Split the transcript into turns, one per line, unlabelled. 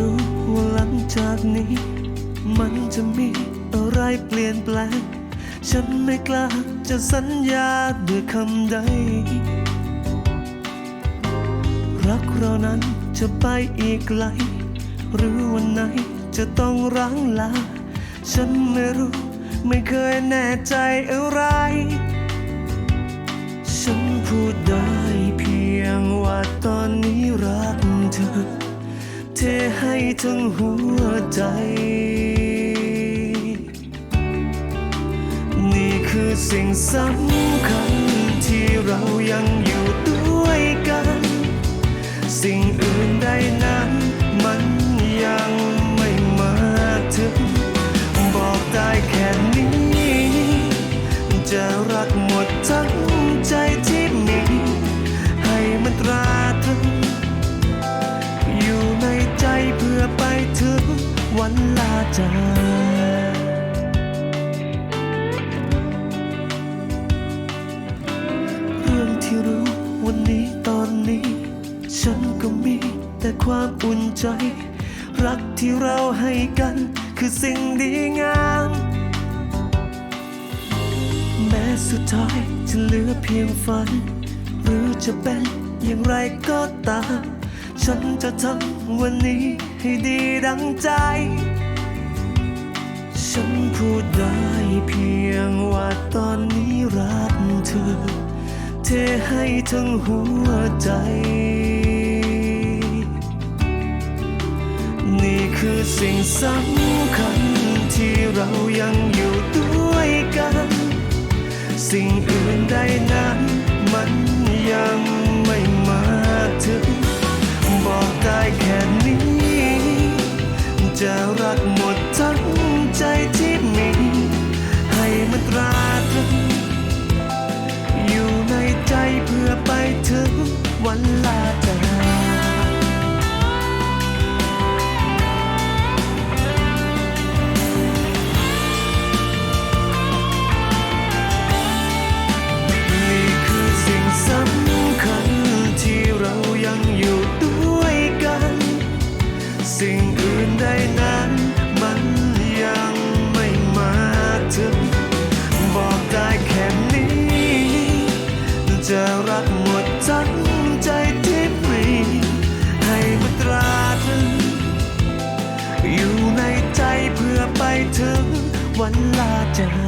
รู้ว่าหลังจากนี้ มันจะมีอะไรเปลี่ยนแปลง ฉันไม่กล้าจะสัญญาด้วยคำใด รักเรานั้นจะไปอีกไกล หรือวันไหนจะต้องร้างลา ฉันไม่รู้ไม่เคยแน่ใจอะไร ฉันพูดได้เพียงว่าตอนนี้รักเธอ เทให้ทั้งหัวใจ นี่คือสิ่งสำคัญที่เรายังอยู่ด้วยกัน สิ่งอื่นใดนั้นมันยังไม่มาถึง บอกได้แค่นี้ จะรักหมดทั้งาจาเรื่องที่รู้วันนี้ตอนนี้ ฉันก็มีแต่ความอุ่นใจ รักที่เราให้กันคือสิ่งดีงาม แม้สุดท้ายจะเหลือเพียงฝัน หรือจะเป็นอย่างไรก็ตาม ฉันจะทำวันนี้ให้ดีดังใจ ฉันพูดได้เพียงว่าตอนนี้รักเธอ เทให้ทั้งหัวใจ นี่คือสิ่งสำคัญที่เรายังอยู่ด้วยกัน สิ่งอื่นใดนั้นมัน วันลาเธอสิ่งอื่นใดนั้นมันยังไม่มาถึง บอกได้แค่นี้ จะรักมัน time.